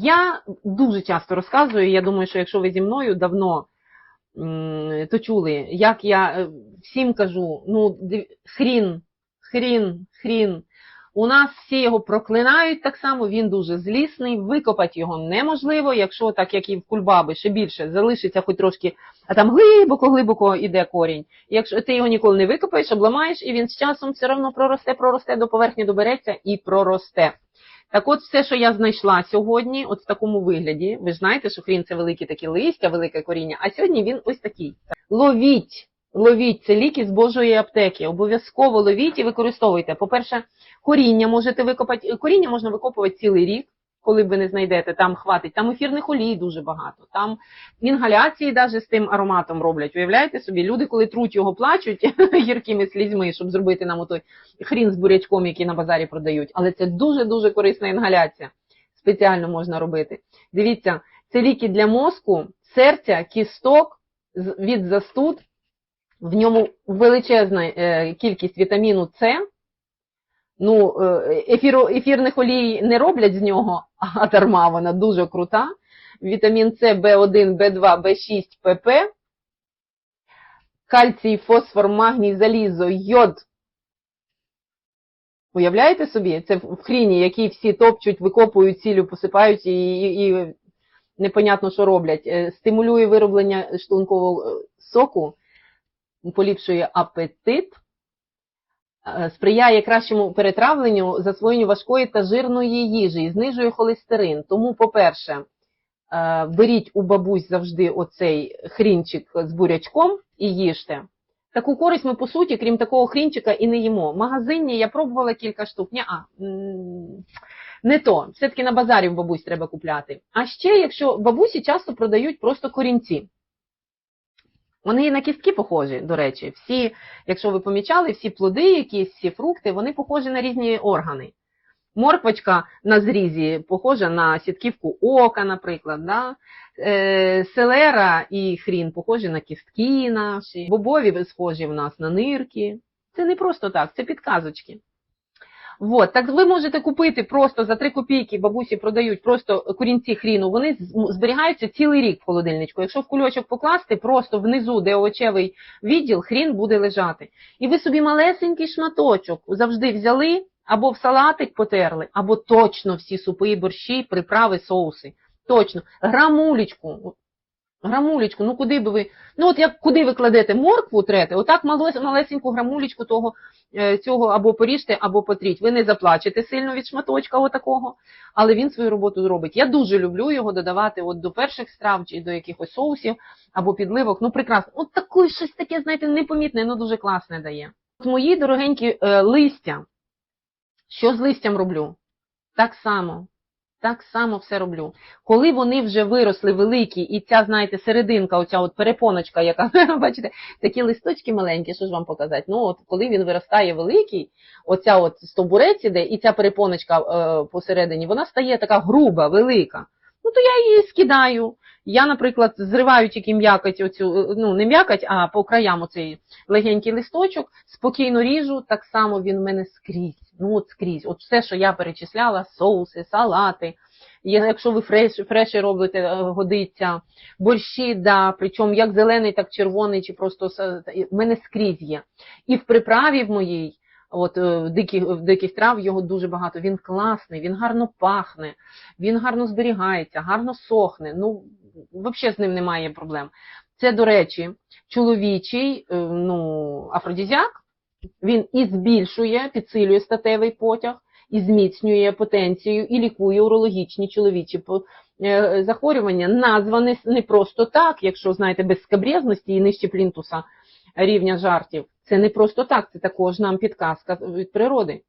Я дуже часто розказую, я думаю, що якщо ви зі мною давно то чули, як я е, всім кажу, ну, хрін, хрін, хрін. У нас всі його проклинають так само, він дуже злісний, викопати його неможливо, якщо так, як і в кульбаби, ще більше, залишиться хоч трошки, а там глибоко-глибоко іде корінь. Якщо ти його ніколи не викопаєш, обламаєш, і він з часом все одно проросте, проросте, до поверхні добереться і проросте. Так от все, що я знайшла сьогодні, от в такому вигляді, ви ж знаєте, що хрін це великі такі листя, велике коріння, а сьогодні він ось такий. Ловіть, ловіть, це ліки з Божої аптеки. Обов'язково ловіть і використовуйте. По-перше, коріння можете викопати. Коріння можна викопувати цілий рік, коли ви не знайдете, там хватить. Там ефірних олій дуже багато. Там інгаляції навіть з тим ароматом роблять. Уявляєте собі, люди, коли труть його, плачуть гіркими слізьми, щоб зробити нам отой хрін з бурячком, який на базарі продають. Але це дуже-дуже корисна інгаляція. Спеціально можна робити. Дивіться, це ліки для мозку, серця, кісток від застуд. В ньому величезна е, кількість вітаміну С. Ну, е, ефіру, ефірних олій не роблять з нього, а дарма вона дуже крута. Вітамін С, В1, В2, В6, ПП, кальцій, фосфор, магній, залізо, йод. Уявляєте собі? Це в хріні, які всі топчуть, викопують цілю, посипають і, і, і непонятно, що роблять. Е, Стимулює вироблення шлункового е, соку, поліпшує апетит, сприяє кращому перетравленню, засвоєнню важкої та жирної їжі і знижує холестерин. Тому, по-перше, е, беріть у бабусь завжди оцей хрінчик з бурячком і їжте. Таку користь ми, по суті, крім такого хрінчика, і не їмо. Магазині я пробувала кілька штук. Ня-а, не то. Все-таки на базарі в бабусь треба купляти. А ще, якщо бабусі часто продають просто корінці. Вони на кістки похожі, до речі. Всі, якщо ви помічали, всі плоди, якісь, всі фрукти, вони похожі на різні органи. Морквочка на зрізі похожа на сітківку ока, наприклад. Да? Е, селера і хрін похожі на кістки наші, бобові схожі в нас на нирки. Це не просто так, це підказочки. Вот, так ви можете купити просто за 3 копійки, бабусі продають просто корінці хріну, вони зберігаються цілий рік в холодильничку. Якщо в кульочок покласти, просто внизу, де овочевий відділ, хрін буде лежати. І ви собі малесенький шматочок завжди взяли, або в салатик потерли, або точно всі супи, борщі, приправи, соуси. Точно. Грамулечку. Грамулечку, ну куди би ви. Ну, от як куди ви кладете моркву трете, отак малесеньку грамулечку того, е, цього або поріжте, або потріть. Ви не заплачете сильно від шматочка отакого, але він свою роботу зробить. Я дуже люблю його додавати от до перших страв чи до якихось соусів або підливок. Ну, прекрасно. От таке щось таке, знаєте, непомітне, ну дуже класне дає. От мої дорогенькі е, листя. Що з листям роблю? Так само. Так само все роблю. Коли вони вже виросли великі, і ця, знаєте, серединка, оця от перепоночка, яка, бачите, такі листочки маленькі, що ж вам показати? Ну, от коли він виростає великий, оця от стовбурець іде, і ця перепоночка е, посередині, вона стає така груба, велика. Ну, то я її скидаю. Я, наприклад, зриваю тільки м'якоть, оцю, ну, не м'якоть, а по краям оцей легенький листочок, спокійно ріжу, так само він в мене скрізь. Ну, от скрізь. От все, що я перечисляла, соуси, салати. Якщо ви фреш, фреші робите, е, годиться, борщі, да, причому як зелений, так червоний, чи просто в мене скрізь є. І в приправі в моїй, от е, диких, диких трав його дуже багато. Він класний, він гарно пахне, він гарно зберігається, гарно сохне. Ну, взагалі з ним немає проблем. Це, до речі, чоловічий е, ну, афродізіак. Він і збільшує, підсилює статевий потяг, і зміцнює потенцію, і лікує урологічні чоловічі е, захворювання, назване не просто так, якщо знаєте, без скабрезності і нижче плінтуса рівня жартів. Це не просто так, це також нам підказка від природи.